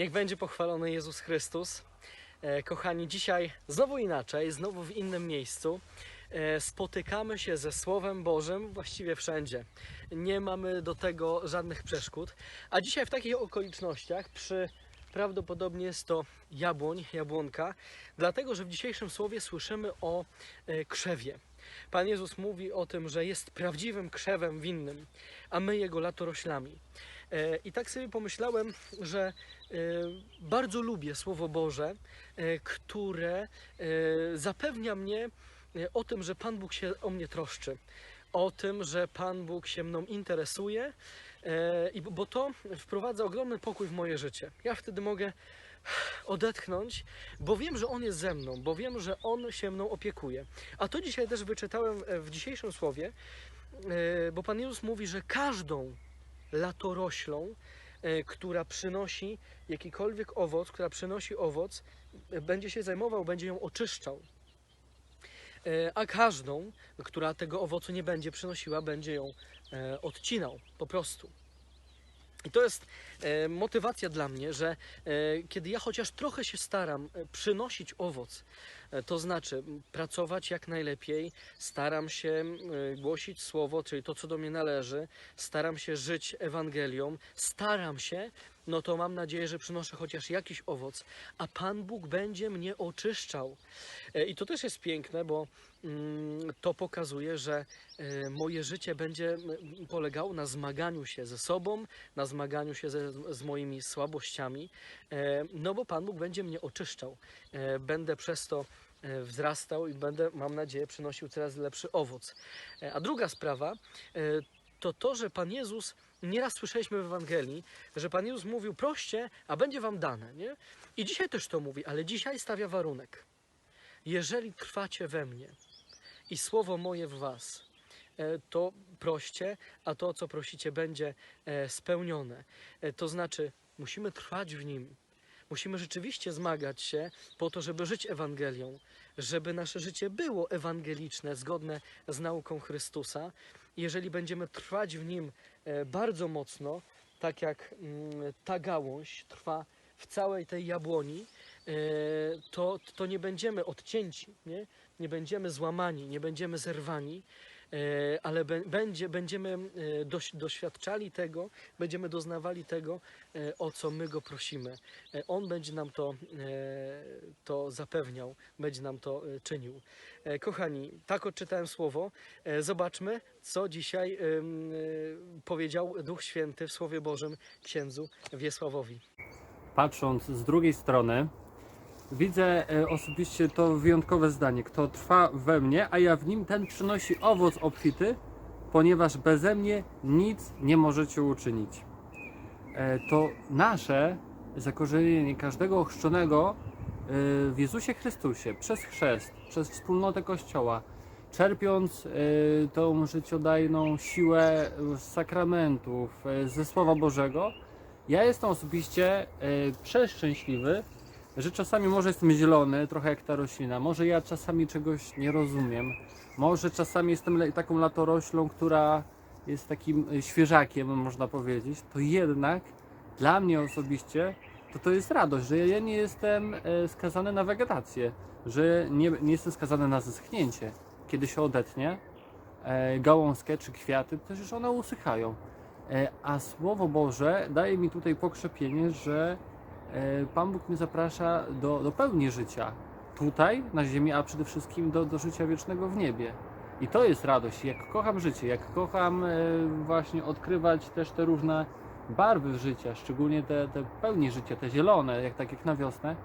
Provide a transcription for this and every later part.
Niech będzie pochwalony Jezus Chrystus. E, Kochani, dzisiaj znowu inaczej, znowu w innym miejscu. E, Spotykamy się ze Słowem Bożym właściwie wszędzie. Nie mamy do tego żadnych przeszkód. A dzisiaj w takich okolicznościach przy prawdopodobnie jest to jabłoń, jabłonka, dlatego że w dzisiejszym słowie słyszymy o e, krzewie. Pan Jezus mówi o tym, że jest prawdziwym krzewem winnym, a my jego latoroślami. E, I tak sobie pomyślałem, że e, bardzo lubię Słowo Boże, e, które zapewnia mnie o tym, że Pan Bóg się o mnie troszczy, o tym, że Pan Bóg się mną interesuje, bo- to wprowadza ogromny pokój w moje życie. Ja wtedy mogę odetchnąć, bo wiem, że On jest ze mną, bo wiem, że On się mną opiekuje. A to dzisiaj też wyczytałem w dzisiejszym słowie, bo Pan Jezus mówi, że każdą latoroślą, e, która przynosi jakikolwiek owoc, która przynosi owoc, e, będzie się zajmował, będzie ją oczyszczał. E, A każdą, która tego owocu nie będzie przynosiła, będzie ją odcinał po prostu. I to jest e, motywacja dla mnie, że e, kiedy ja chociaż trochę się staram e, przynosić owoc, e, to znaczy pracować jak najlepiej, staram się e, głosić słowo, czyli to, co do mnie należy, staram się żyć Ewangelią, staram się, no to mam nadzieję, że przynoszę chociaż jakiś owoc, a Pan Bóg będzie mnie oczyszczał. E, I to też jest piękne, bo mm, to pokazuje, że e, moje życie będzie polegało na zmaganiu się ze sobą, na zmaganiu się ze, z moimi słabościami, e, no bo Pan Bóg będzie mnie oczyszczał. Będę przez to wzrastał i będę, mam nadzieję, przynosił coraz lepszy owoc. A druga sprawa to to, że Pan Jezus, nieraz słyszeliśmy w Ewangelii, że Pan Jezus mówił, proście, a będzie wam dane, nie? I dzisiaj też to mówi, ale dzisiaj stawia warunek. Jeżeli trwacie we mnie i słowo moje w was, e, to proście, a to, co prosicie, będzie e, spełnione. E, To znaczy, musimy trwać w nim. Musimy rzeczywiście zmagać się po to, żeby żyć Ewangelią, żeby nasze życie było ewangeliczne, zgodne z nauką Chrystusa. Jeżeli będziemy trwać w nim bardzo mocno, tak jak mm, ta gałąź trwa w całej tej jabłoni, e, to, to nie będziemy odcięci, nie? nie będziemy złamani, nie będziemy zerwani, e, ale bę- będzie, będziemy e, doś, doświadczali tego, będziemy doznawali tego, e, o co my go prosimy. E, On będzie nam to, e, to zapewniał, będzie nam to e, czynił. E, Kochani, tak odczytałem słowo. E, Zobaczmy, co dzisiaj e, powiedział Duch Święty w Słowie Bożym księdzu Wiesławowi. patrząc z drugiej strony, widzę e, osobiście to wyjątkowe zdanie. Kto trwa we mnie, a ja w nim, ten przynosi owoc obfity, ponieważ beze mnie nic nie możecie uczynić. E, To nasze zakorzenienie każdego ochrzczonego e, w Jezusie Chrystusie przez chrzest, przez wspólnotę Kościoła, czerpiąc tą życiodajną siłę z sakramentów, ze Słowa Bożego, ja jestem osobiście przeszczęśliwy, że czasami może jestem zielony, trochę jak ta roślina. Może ja czasami czegoś nie rozumiem. Może czasami jestem taką latoroślą, która jest takim e, świeżakiem, można powiedzieć. To jednak dla mnie osobiście to to jest radość, że ja nie jestem e, skazany na wegetację, że nie, nie jestem skazany na zeschnięcie. Kiedy się odetnie e, gałązkę czy kwiaty, to już one usychają. E, A Słowo Boże daje mi tutaj pokrzepienie, że Pan Bóg mnie zaprasza do, do pełni życia tutaj na ziemi, a przede wszystkim do, do życia wiecznego w niebie. I to jest radość. Jak kocham życie, jak kocham e, właśnie odkrywać też te różne barwy życia, szczególnie te, te pełni życia, te zielone, jak tak jak na wiosnę,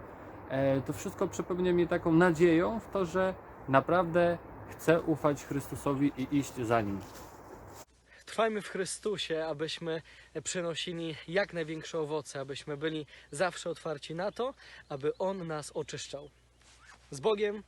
e, to wszystko przepełnia mnie taką nadzieją w to, że naprawdę chcę ufać Chrystusowi i iść za Nim. Trwajmy w Chrystusie, abyśmy przynosili jak największe owoce, abyśmy byli zawsze otwarci na to, aby On nas oczyszczał. Z Bogiem!